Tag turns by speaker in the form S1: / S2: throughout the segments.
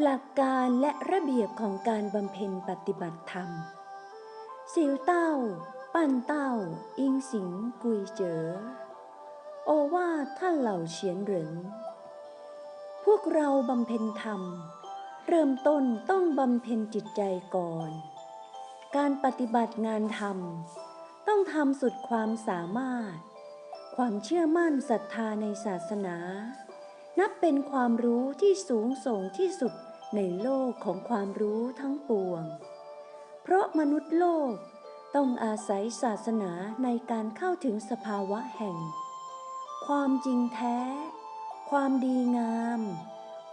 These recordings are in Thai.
S1: หลักการและระเบียบของการบำเพ็ญปฏิบัติธรรม สิวเต้า ปั้นเต้า อิงสิงกุยเจ๋อโอว่าท่านเหล่าเฉียนเหรินพวกเราบำเพ็ญธรรม เริ่มต้นต้องบำเพ็ญจิตใจก่อน การปฏิบัติงานธรรม ต้องทำสุดความสามารถ ความเชื่อมั่นศรัทธาในศาสนา นับเป็นความรู้ที่สูงส่งที่สุดในโลกของความรู้ทั้งปวง เพราะมนุษย์โลกต้องอาศัยศาสนาในการเข้าถึงสภาวะแห่ง ความจริงแท้ ความดีงาม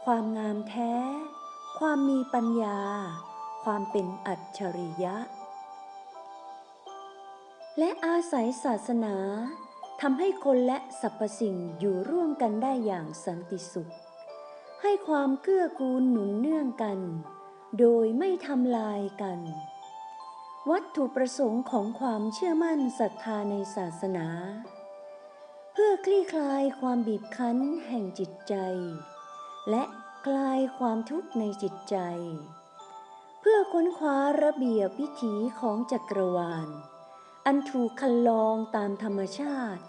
S1: ความงามแท้ ความมีปัญญา ความเป็นอัจฉริยะ และอาศัยศาสนา ทำให้คนและสรรพสิ่งอยู่ร่วมกันได้อย่างสันติสุข ให้ความเกื้อกูลหนุนเนื่องกัน โดยไม่ทำลายกัน วัตถุประสงค์ของความเชื่อมั่นศรัทธาในศาสนา เพื่อคลี่คลายความบีบคั้นแห่งจิตใจ และคลายความทุกข์ในจิตใจ เพื่อค้นคว้าระเบียบวิถีของจักรวาล อันถูกคันลองตามธรรมชาติ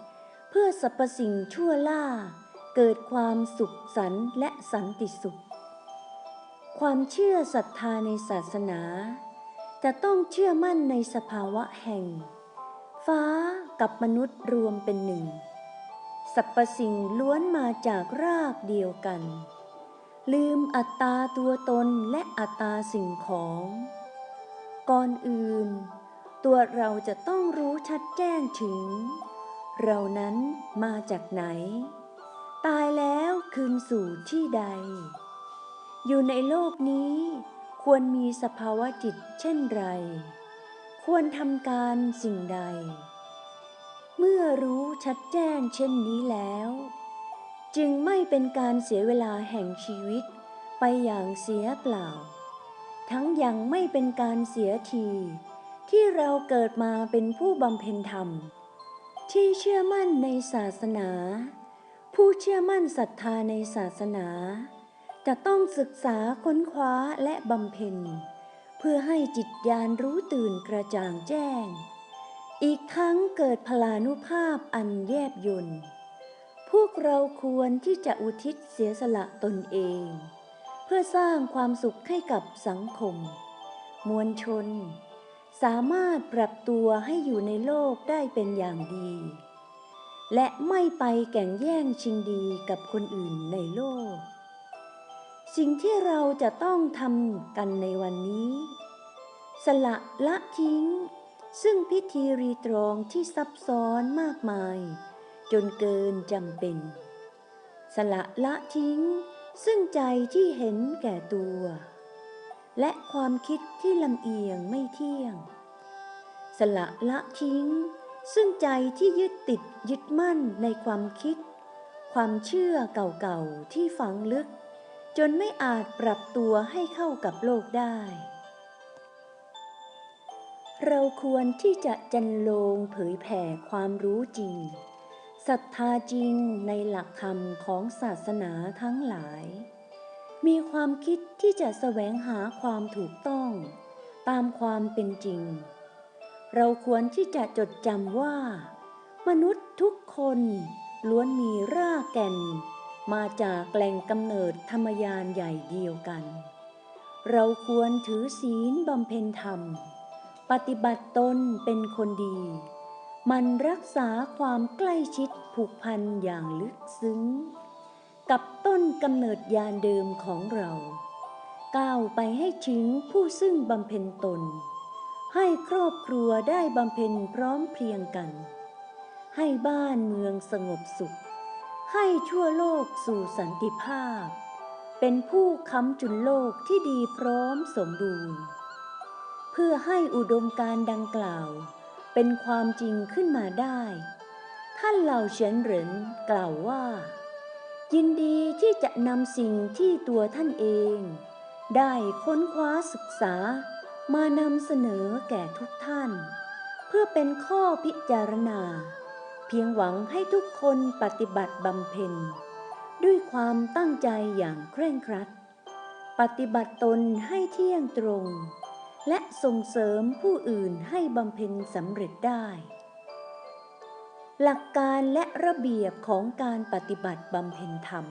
S1: เพื่อสรรพสิ่งชั่วล่า เกิดความสุขสันต์และสันติสุข ความเชื่อศรัทธาในศาสนา จะต้องเชื่อมั่นในสภาวะแห่ง ฟ้ากับมนุษย์รวมเป็นหนึ่งสรรพสิ่งล้วนมาจากรากเดียวกัน ลืมอัตตาตัวตนและอัตตาสิ่งของ ก่อนอื่น ตัวเราจะต้องรู้ชัดแจ้งถึง เรานั้นมาจากไหน ตายแล้วคืนสู่ที่ใด อยู่ในโลกนี้ควรมีสภาวะจิตเช่นไร ควรทำการสิ่งใด เมื่อรู้ชัดแจ้งเช่นนี้แล้ว จึงไม่เป็นการเสียเวลาแห่งชีวิตไปอย่างเสียเปล่า ทั้งยังไม่เป็นการเสียที ที่เราเกิดมาเป็นผู้บำเพ็ญธรรม ที่เชื่อมั่นในศาสนา ผู้เชื่อมั่นศรัทธาในศาสนา จะต้องศึกษาค้นคว้าและบำเพ็ญ เพื่อให้จิตญาณรู้ตื่นกระจ่างแจ้ง อีกทั้งเกิดพลานุภาพอันแยบยนต์พวกเราควรที่จะอุทิศเสียสละตนเอง เพื่อสร้างความสุขให้กับสังคม มวลชน สามารถปรับตัวให้อยู่ในโลกได้เป็นอย่างดี และไม่ไปแก่งแย่งชิงดีกับคนอื่นในโลก สิ่งที่เราจะต้องทำกันในวันนี้ สละละทิ้ง ซึ่งพิธีรีตรองที่ซับซ้อนมากมาย จนเกินจำเป็น สละละทิ้ง ซึ่งใจที่เห็นแก่ตัว และความคิดที่ลำเอียงไม่เที่ยง สละละทิ้ง ซึ่งใจที่ยึดติดยึดมั่นในความคิด ความเชื่อเก่าๆที่ฝังลึก จนไม่อาจปรับตัวให้เข้ากับโลกได้ เราควรที่จะจันโลงเผยแผ่ความรู้จริงศรัทธาจริงในหลักธรรมของศาสนาทั้งหลาย มีความคิดที่จะแสวงหาความถูกต้อง ตามความเป็นจริง เราควรที่จะจดจำว่า มนุษย์ทุกคนล้วนมีรากแก่น มาจากแหล่งกำเนิดธรรมยานใหญ่เดียวกัน เราควรถือศีลบำเพ็ญธรรม ปฏิบัติตนเป็นคนดี มันรักษาความใกล้ชิดผูกพันอย่างลึกซึ้ง กับต้นกำเนิดยานเดิมของเรา ก้าวไปให้ถึงผู้ซึ่งบำเพ็ญตน ให้ครอบครัวได้บำเพ็ญพร้อมเพรียงกัน ให้บ้านเมืองสงบสุข ให้ทั่วโลกสู่สันติภาพ เป็นผู้ค้ำจุนโลกที่ดีพร้อมสมบูรณ์ เพื่อให้อุดมการดังกล่าว เป็นความจริงขึ้นมาได้ ท่านเหล่าเฉินเหรินกล่าวว่า ยินดีที่จะนำสิ่งที่ตัวท่านเอง ได้ค้นคว้าศึกษามานำเสนอแก่ทุกท่าน เพื่อเป็นข้อพิจารณา เพียงหวังให้ทุกคนปฏิบัติบำเพ็ญ ด้วยความตั้งใจอย่างเคร่งครัด ปฏิบัติตนให้เที่ยงตรง และส่งเสริมผู้อื่นให้บำเพ็ญสำเร็จได้ หลักการและระเบียบของการปฏิบัติบำเพ็ญธรรม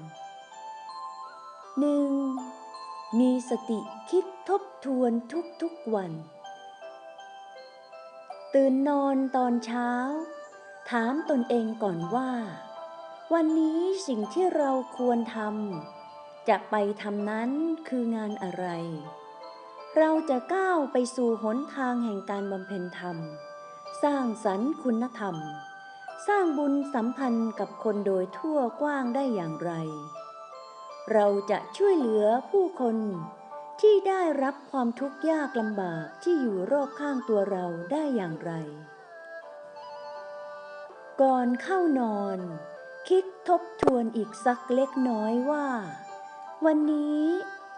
S1: 1. มีสติคิดทบทวนทุกๆวัน ตื่นนอนตอนเช้า ถามตนเองก่อนว่า วันนี้สิ่งที่เราควรทำจะไปทำนั้นคืองานอะไร เราจะก้าวไปสู่หนทางแห่งการบำเพ็ญธรรม สร้างสรรค์คุณธรรม สร้างบุญสัมพันธ์กับคนโดยทั่วกว้างได้อย่างไร เราจะช่วยเหลือผู้คนที่ได้รับความทุกข์ยากลำบากที่อยู่รอบข้างตัวเราได้อย่างไร ก่อนเข้านอน คิดทบทวนอีกสักเล็กน้อยว่า วันนี้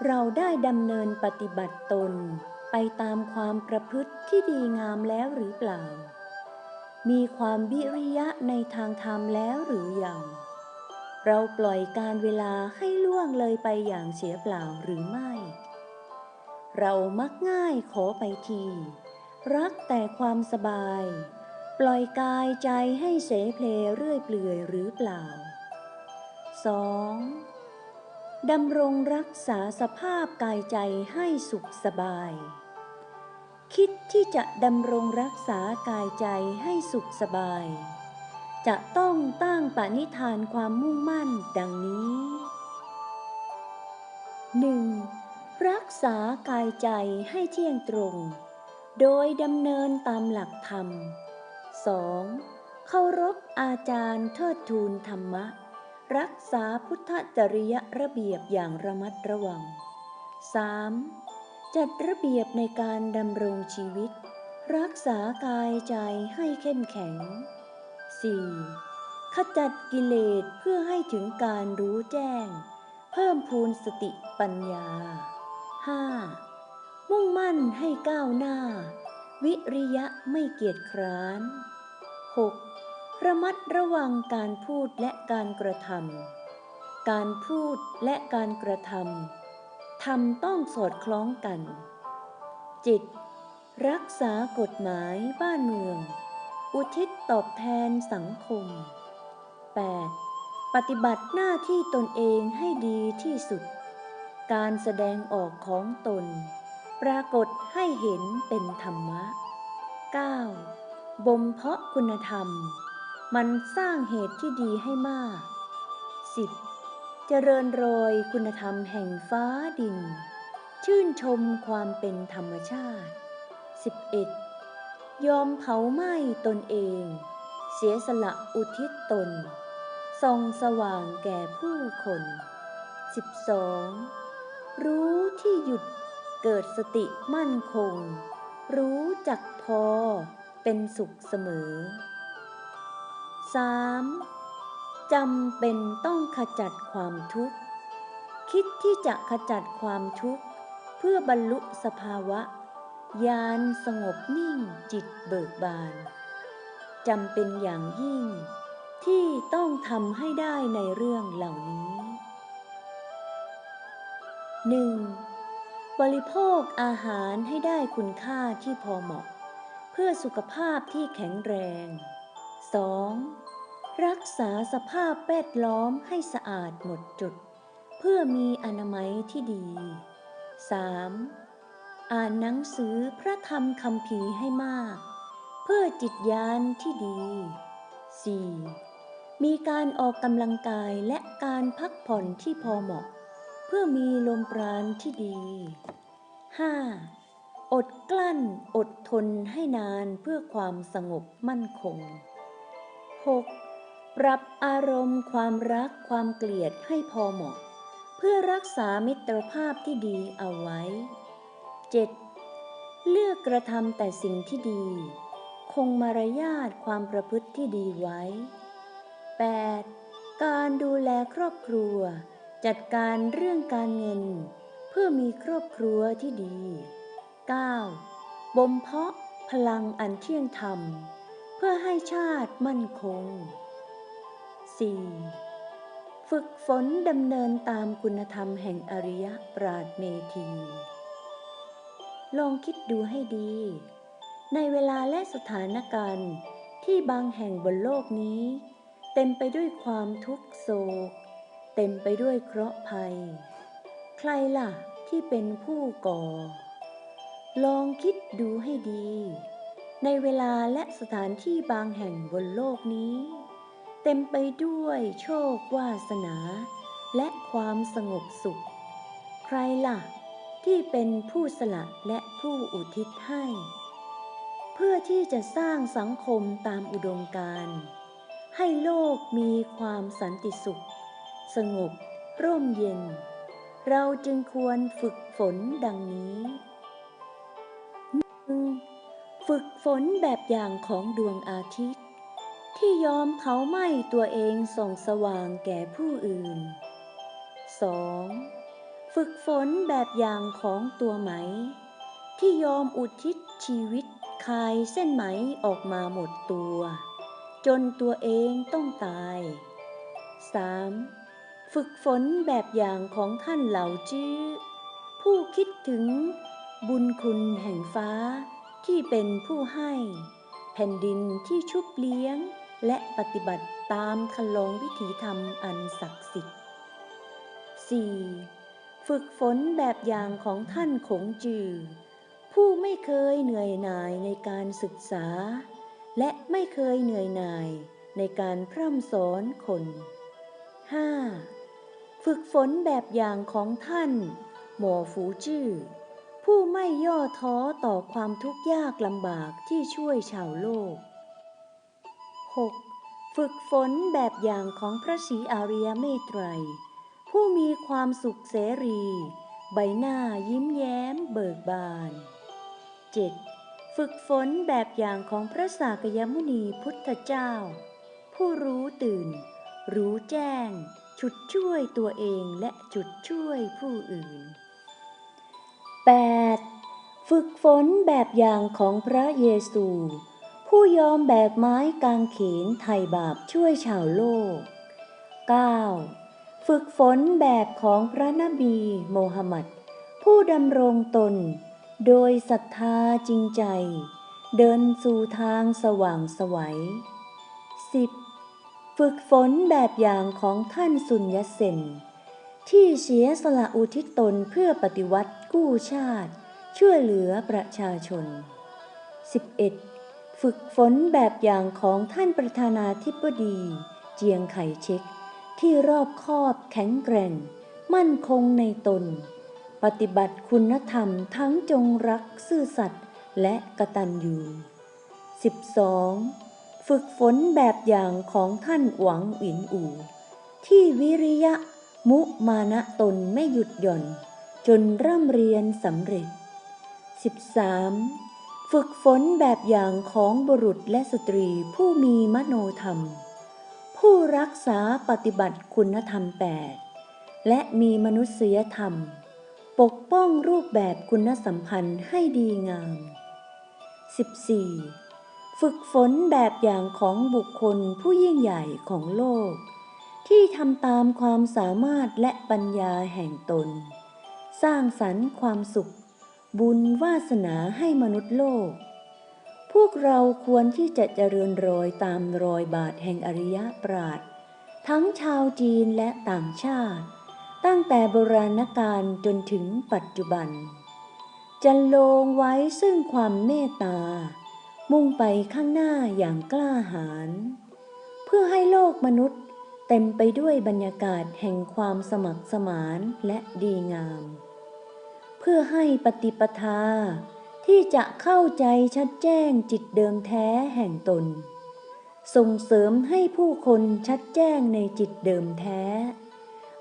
S1: เราได้ดำเนินปฏิบัติตน ไปตามความประพฤติที่ดีงามแล้วหรือเปล่า มีความวิริยะในทางธรรมแล้วหรือยัง เราปล่อยการเวลาให้ล่วงเลยไปอย่างเสียเปล่าหรือไม่ เรามักง่ายขอไปที รักแต่ความสบาย ปล่อยกายใจให้เสเพลเรื่อยเปลื่อยหรือเปล่า 2. ดำรงรักษาสภาพกายใจให้สุขสบาย คิดที่จะดำรงรักษากายใจให้สุขสบาย จะต้องตั้งปณิธานความมุ่งมั่นดังนี้ 1. รักษากายใจให้เที่ยงตรง โดยดำเนินตามหลักธรรม 2. เคารพอาจารย์เทิดทูนธรรมะ รักษาพุทธจริยระเบียบอย่างระมัดระวัง 3. จัดระเบียบในการดำรงชีวิต รักษากายใจให้เข้มแข็ง 4. ขจัดกิเลสเพื่อให้ถึงการรู้แจ้ง เพิ่มพูนสติปัญญา 5. มุ่งมั่นให้ก้าวหน้า วิริยะไม่เกียจคร้าน 6. ระมัดระวังการพูดและการกระทำการพูดและการกระทำ ทำต้องสอดคล้องกัน จิต รักษากฎหมายบ้านเมือง อุทิศตอบแทนสังคม 8. ปฏิบัติหน้าที่ตนเองให้ดีที่สุด การแสดงออกของตน ปรากฏให้เห็นเป็นธรรมะ 9. บ่มเพาะคุณธรรม มันสร้างเหตุที่ดีให้มาก 10. เจริญโรยคุณธรรมแห่งฟ้าดิน ชื่นชมความเป็นธรรมชาติ 11. ยอมเผาไหม้ตนเอง เสียสละอุทิศตนส่องสว่างแก่ผู้คน 12. รู้ที่หยุดเกิดสติมั่นคง รู้จักพอเป็นสุขเสมอ 3. จำเป็นต้องขจัดความทุกข์ คิดที่จะขจัดความทุกข์ เพื่อบรรลุสภาวะยานสงบนิ่งจิตเบิกบานจำเป็นอย่างยิ่ง ที่ต้องทำให้ได้ในเรื่องเหล่านี้ 1. บริโภคอาหารให้ได้คุณค่าที่พอเหมาะ เพื่อสุขภาพที่แข็งแรง 2. รักษาสภาพแวดล้อมให้สะอาดหมดจด เพื่อมีอนามัยที่ดี 3. อ่านหนังสือพระธรรมคำภีให้มาก เพื่อจิตญาณที่ดี 4. มีการออกกำลังกายและการพักผ่อนที่พอเหมาะ เพื่อมีลมปราณที่ดี 5. อดกลั้นอดทนให้นานเพื่อความสงบมั่นคง 6. ปรับอารมณ์ความรักความเกลียดให้พอเหมาะ เพื่อรักษามิตรภาพที่ดีเอาไว้ 7. เลือกกระทำแต่สิ่งที่ดี คงมารยาทความประพฤติที่ดีไว้ 8. การดูแลครอบครัว จัดการเรื่องการเงิน เพื่อมีครอบครัวที่ดี 9. บ่มเพาะพลังอันเที่ยงธรรม เพื่อให้ชาติมั่นคง 4. ฝึกฝนดำเนินตามคุณธรรมแห่งอริยปราดเมธี ลองคิดดูให้ดี ในเวลาและสถานการณ์ที่บางแห่งบนโลกนี้ เต็มไปด้วยความทุกโศก เต็มไปด้วยเคราะห์ภัย ใครล่ะที่เป็นผู้ก่อ ลองคิดดูให้ดี ในเวลาและสถานที่บางแห่งบนโลกนี้ เต็มไปด้วยโชควาสนา และความสงบสุข ใครล่ะ ที่เป็นผู้สละและผู้อุทิศให้ เพื่อที่จะสร้างสังคมตามอุดมการณ์ให้โลกมีความสันติสุข สงบ ร่มเย็น เราจึงควรฝึกฝนดังนี้หนึ่งฝึกฝนแบบอย่างของดวงอาทิตย์ ที่ยอมเผาไหม้ตัวเองส่องสว่างแก่ผู้อื่น 2. ฝึกฝนแบบอย่างของตัวไหม ที่ยอมอุทิศชีวิตคายเส้นไหมออกมาหมดตัว จนตัวเองต้องตาย 3. ฝึกฝนแบบอย่างของท่านเหล่าจื้อ ผู้คิดถึงบุญคุณแห่งฟ้าที่เป็นผู้ให้ แผ่นดินที่ชุบเลี้ยง และปฏิบัติตามคันลองวิถีธรรมอันศักดิ์สิทธิ์ 4. ฝึกฝนแบบอย่างของท่านขงจือ ผู้ไม่เคยเหนื่อยหน่ายในการศึกษา และไม่เคยเหนื่อยหน่ายในการพร่ำสอนคน 5. ฝึกฝนแบบอย่างของท่าน หมอฟูจื้อผู้ไม่ย่อท้อต่อความทุกข์ยากลำบากที่ช่วยชาวโลก 6. ฝึกฝนแบบอย่างของพระศรีอาริยเมตไตร ผู้มีความสุขเสรี ใบหน้ายิ้มแย้มเบิกบาน 7. ฝึกฝนแบบอย่างของพระสากยมุนีพุทธเจ้า ผู้รู้ตื่น รู้แจ้งฉุดช่วยตัวเองและฉุดช่วยผู้อื่น 8. ฝึกฝนแบบอย่างของพระเยซู ผู้ยอมแบกไม้กางเขนไถ่บาปช่วยชาวโลก 9. ฝึกฝนแบบของพระนบีโมฮัมหมัด ผู้ดำรงตน โดยศรัทธาจริงใจ เดินสู่ทางสว่างสวัย 10. ฝึกฝนแบบอย่างของท่านสุญญเซนที่เสียสละอุทิศตนเพื่อปฏิวัติกู้ชาติ ช่วยเหลือประชาชน 11. ฝึกฝนแบบอย่างของท่านประธานาธิบดี เจียงไคเช็กที่รอบคอบแข็งแกร่ง มั่นคงในตน ปฏิบัติคุณธรรมทั้งจงรักซื่อสัตย์และกตัญญู 12. ฝึกฝนแบบอย่างของท่านหวังอินอู่ ที่วิริยะมุมานะตนไม่หยุดหย่อน จนร่ำเรียนสำเร็จ 13. ฝึกฝนแบบอย่างของบุรุษและสตรีผู้มีมโนธรรม ผู้รักษาปฏิบัติคุณธรรมแปดและมีมนุษยธรรม ปกป้องรูปแบบคุณสัมพันธ์ให้ดีงาม 14. ฝึกฝนแบบอย่างของบุคคลผู้ยิ่งใหญ่ของโลก ที่ทำตามความสามารถและปัญญาแห่งตน สร้างสรรค์ความสุข บุญวาสนาให้มนุษย์โลก พวกเราควรที่จะเจริญรอยตามรอยบาทแห่งอริยปราดทั้งชาวจีนและต่างชาติ ตั้งแต่โบราณกาลจนถึงปัจจุบันจันโลงไว้ซึ่งความเมตตา มุ่งไปข้างหน้าอย่างกล้าหาญเพื่อให้โลกมนุษย์เต็มไปด้วยบรรยากาศแห่งความสมัครสมานและดีงาม เพื่อให้ปฏิปทา ที่จะเข้าใจชัดแจ้งจิตเดิมแท้แห่งตน ส่งเสริมให้ผู้คนชัดแจ้งในจิตเดิมแท้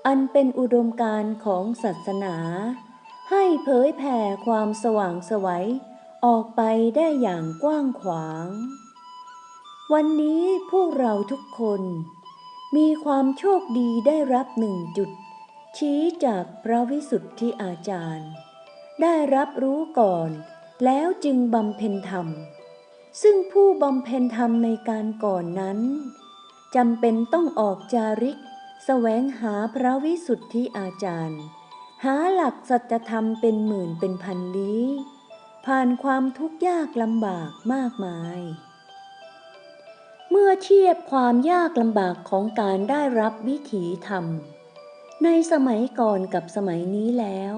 S1: อันเป็นอุดมการของศาสนา ให้เผยแผ่ความสว่างสวัยออกไปได้อย่างกว้างขวาง วันนี้พวกเราทุกคน มีความโชคดีได้รับหนึ่งจุด ชี้จากพระวิสุทธิอาจารย์ ได้รับรู้ก่อน แล้วจึงบำเพ็ญธรรม ซึ่งผู้บำเพ็ญธรรมในการก่อนนั้นจำเป็นต้องออกจาริกแสวงหาพระวิสุทธิอาจารย์ หาหลักสัจธรรมเป็นหมื่นเป็นพันลี้ ผ่านความทุกข์ยากลำบากมากมายเมื่อเทียบความยากลำบากของการได้รับวิถีธรรม ในสมัยก่อนกับสมัยนี้แล้ว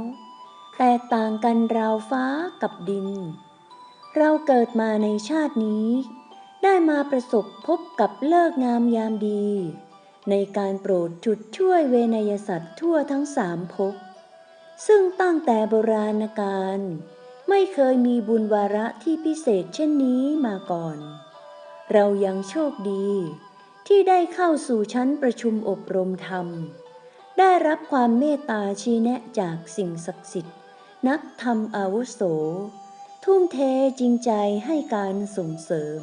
S1: แตกต่างกันราวฟ้ากับดิน เราเกิดมาในชาตินี้ ได้มาประสบพบกับเลิกงามยามดี ในการโปรดจุดช่วยเวนยสัตว์ทั่วทั้งสามภพซึ่งตั้งแต่โบราณกาลไม่เคยมีบุญวาระที่พิเศษเช่นนี้มาก่อน เรายังโชคดี ที่ได้เข้าสู่ชั้นประชุมอบรมธรรม ได้รับความเมตตาชี้แนะจากสิ่งศักดิ์สิทธิ์ นักธรรมอาวุโส ทุ่มเทจริงใจให้การส่งเสริม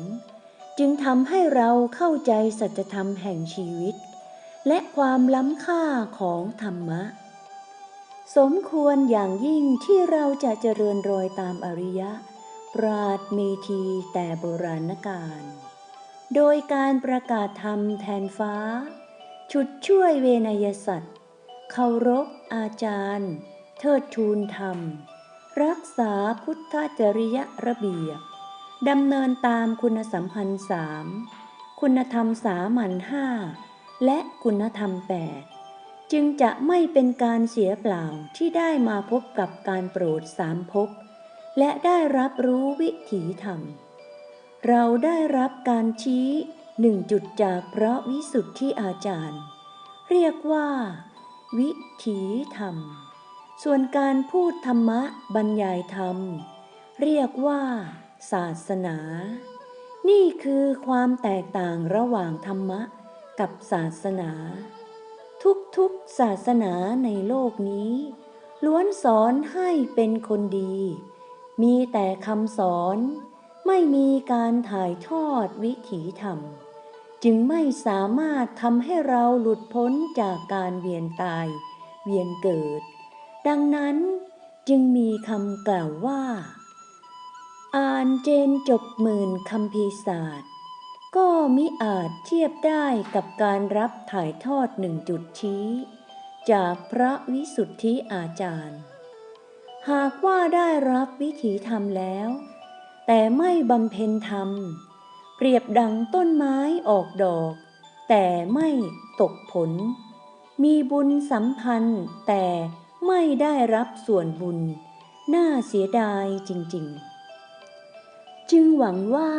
S1: จึงทำให้เราเข้าใจสัจธรรมแห่งชีวิต และความล้ำค่าของธรรมะ สมควรอย่างยิ่งที่เราจะเจริญรอยตามอริยะ ปราดเมธีแต่โบราณกาลโดยการประกาศธรรมแทนฟ้าฉุดช่วยเวนยสัตว์เคารพอาจารย์ เทิดทูนธรรม รักษาพุทธจริยระเบียบดำเนินตามคุณสัมพันธ์สามคุณธรรมสามัญห้าและคุณธรรมแปดจึงจะไม่เป็นการเสียเปล่าที่ได้มาพบกับการโปรดสามภพและได้รับรู้วิถีธรรม เราได้รับการชี้หนึ่งจุดจากพระวิสุทธิอาจารย์ เรียกว่า วิถีธรรม ส่วนการพูดธรรมะบรรยายธรรม เรียกว่า ศาสนา นี่คือความแตกต่างระหว่างธรรมะกับศาสนา ทุกๆศาสนาในโลกนี้ ล้วนสอนให้เป็นคนดี มีแต่คำสอน ไม่มีการถ่ายทอดวิถีธรรม จึงไม่สามารถทำให้เราหลุดพ้นจากการเวียนตาย เวียนเกิด ดังนั้นจึงมีคำกล่าวว่า อ่านเจนจบหมื่นคำพีศาสตร์ ก็มิอาจเทียบได้กับการรับถ่ายทอดหนึ่งจุดชี้ จากพระวิสุทธิอาจารย์ หากว่าได้รับวิถีธรรมแล้ว แต่ไม่บำเพ็ญธรรม เปรียบดังต้นไม้ออกดอก แต่ไม่ตกผล มีบุญสัมพันธ์แต่ ไม่ได้รับส่วนบุญ น่าเสียดายจริง ๆ จึงหวังว่า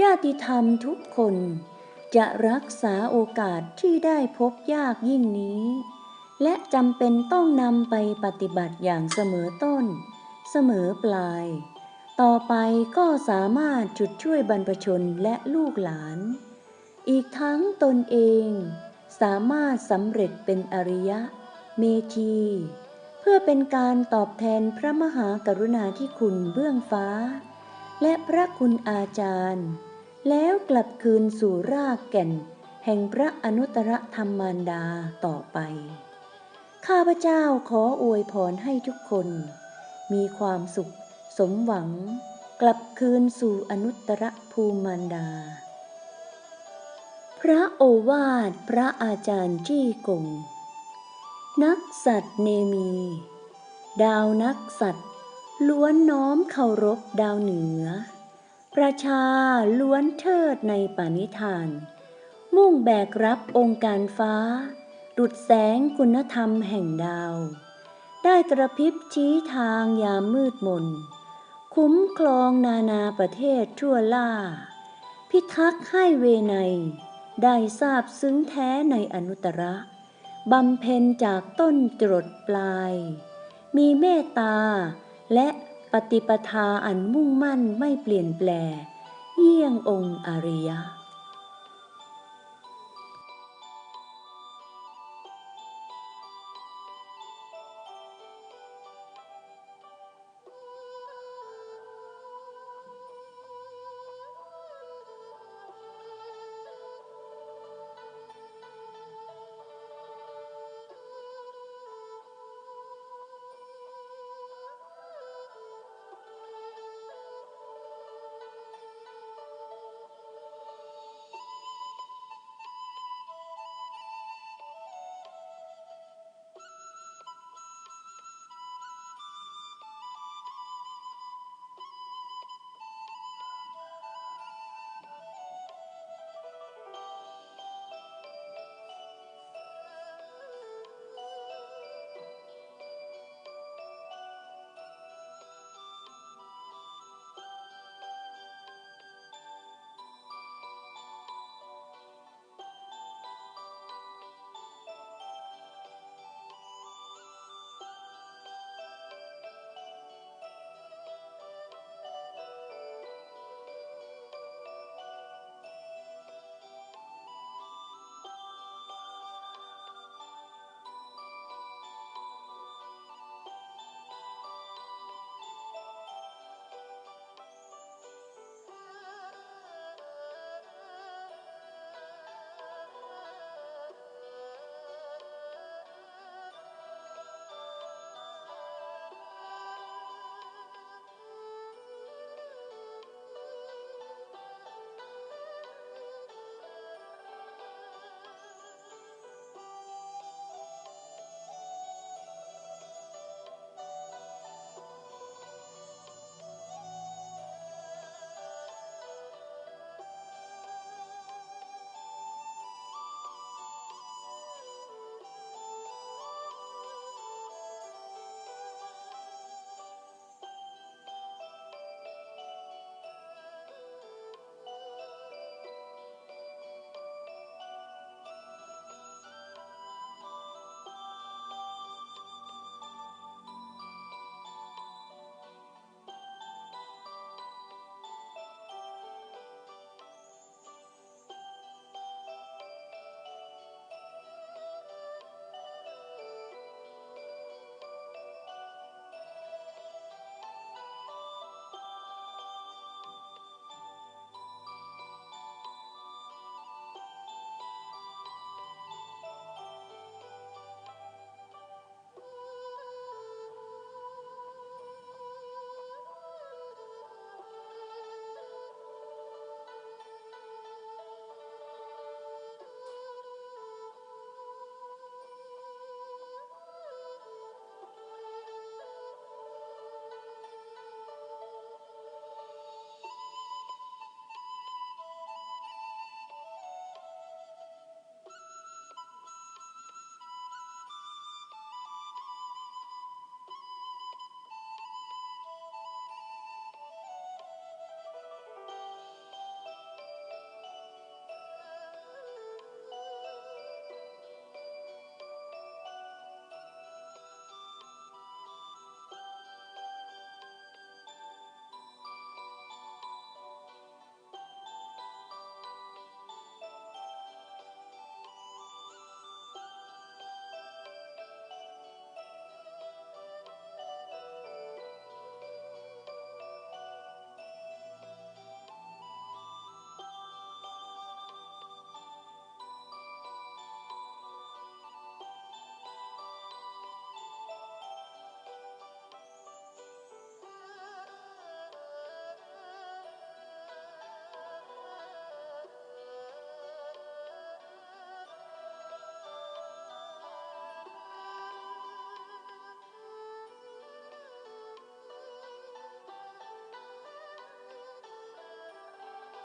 S1: ญาติธรรมทุกคนจะรักษาโอกาสที่ได้พบยากยิ่งนี้ และจำเป็นต้องนำไปปฏิบัติอย่างเสมอต้น เสมอปลาย ต่อไปก็สามารถจุดช่วยบรรพชนและลูกหลาน อีกทั้งตนเอง สามารถสำเร็จเป็นอริยะ เมธี เพื่อเป็นการตอบแทนพระมหากรุณาธิคุณเบื้องฟ้า และพระคุณอาจารย์ แล้วกลับคืนสู่รากแก่น แห่งพระอนุตตรธรรมารดาต่อไป ข้าพเจ้าขออวยพรให้ทุกคน มีความสุข สมหวัง กลับคืนสู่อนุตตรภูมมารดาพระโอวาทพระอาจารย์จี้กง นักสัตว์เนมี ดาวนักสัตว์ ล้วนน้อมเคารพดาวเหนือ ประชาล้วนเทิดในปานิธาน มุ่งแบกรับองค์การฟ้า ดุดแสงคุณธรรมแห่งดาว ได้ตระพริบชี้ทางยามมืดมน คุ้มครองนานาประเทศทั่วล่า พิทักษ์ให้เวไนได้ทราบซึ้งแท้ในอนุตตระ บำเพ็ญจากต้นจรดปลาย มีเมตตา และปฏิปทาอันมุ่งมั่นไม่เปลี่ยนแปลงเยี่ยงองค์อริยะ